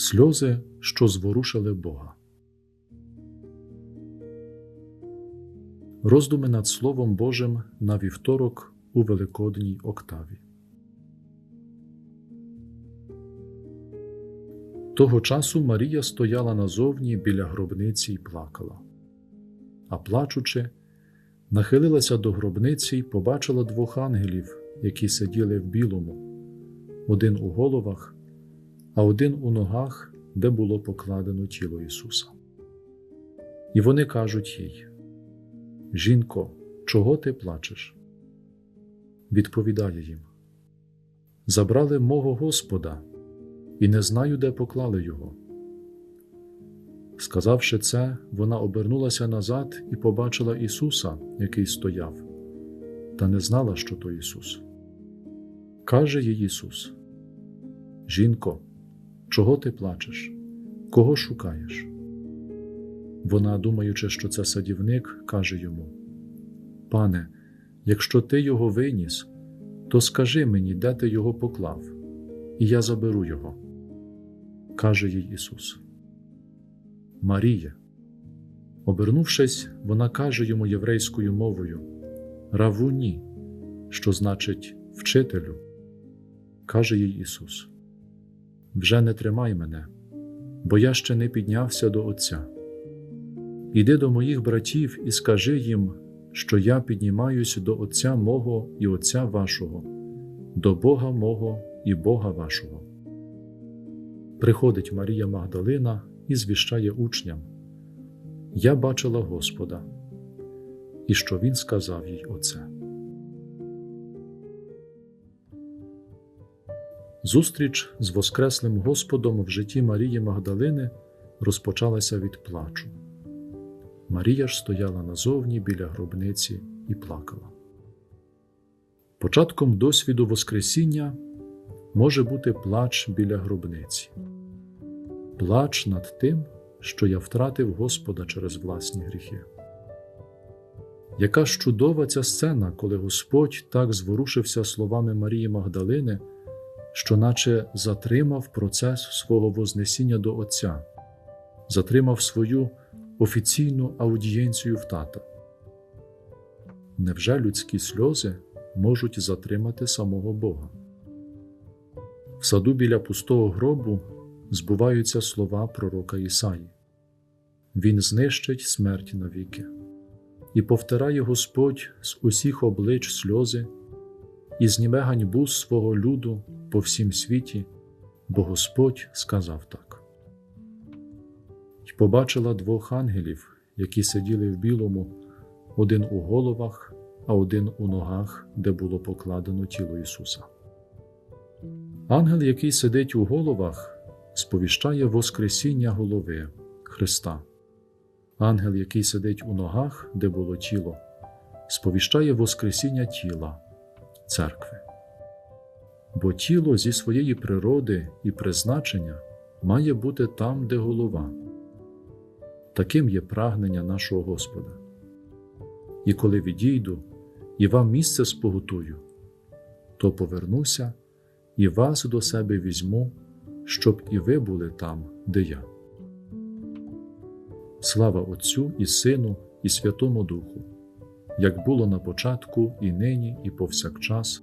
Сльози, що зворушили Бога. Роздуми над Словом Божим на вівторок у Великодній октаві. Того часу Марія стояла назовні біля гробниці і плакала, а плачучи, нахилилася до гробниці і побачила двох ангелів, які сиділи в білому, один у головах, а один у ногах, де було покладено тіло Ісуса. І вони кажуть їй: Жінко, чого ти плачеш? Відповідає їм: Забрали мого Господа, і не знаю, де поклали його. Сказавши це, вона обернулася назад і побачила Ісуса, який стояв, та не знала, що то Ісус. Каже їй Ісус: Жінко, чого ти плачеш? Кого шукаєш? Вона, думаючи, що це садівник, каже йому: Пане, якщо ти його виніс, то скажи мені, де ти його поклав, і я заберу його. Каже їй Ісус. Марія. Обернувшись, вона каже йому єврейською мовою Равуні, що значить вчителю. Каже їй Ісус: Вже не тримай мене, бо я ще не піднявся до Отця. Іди до моїх братів і скажи їм, що я піднімаюся до Отця мого і Отця вашого, до Бога мого і Бога вашого. Приходить Марія Магдалина і звіщає учням: Я бачила Господа, і що Він сказав їй оце. Зустріч з Воскреслим Господом в житті Марії Магдалини розпочалася від плачу. Марія ж стояла назовні біля гробниці і плакала. Початком досвіду Воскресіння може бути плач біля гробниці, плач над тим, що я втратив Господа через власні гріхи. Яка ж чудова ця сцена, коли Господь так зворушився словами Марії Магдалини, що наче затримав процес свого Вознесіння до Отця, затримав свою офіційну аудієнцію в тата. Невже людські сльози можуть затримати самого Бога? В саду біля пустого гробу збуваються слова пророка Ісаї. Він знищить смерть навіки, і повтирає Господь з усіх облич сльози, і зніме ганьбу свого люду по всім світі, бо Господь сказав так. І побачила двох ангелів, які сиділи в білому, один у головах, а один у ногах, де було покладено тіло Ісуса. Ангел, який сидить у головах, сповіщає Воскресіння голови Христа. Ангел, який сидить у ногах, де було тіло, сповіщає Воскресіння тіла церкви. Бо тіло зі своєї природи і призначення має бути там, де голова. Таким є прагнення нашого Господа. І коли відійду і вам місце споготую, то повернуся і вас до себе візьму, щоб і ви були там, де я. Слава Отцю і Сину, і Святому Духу, як було на початку, і нині, і повсякчас,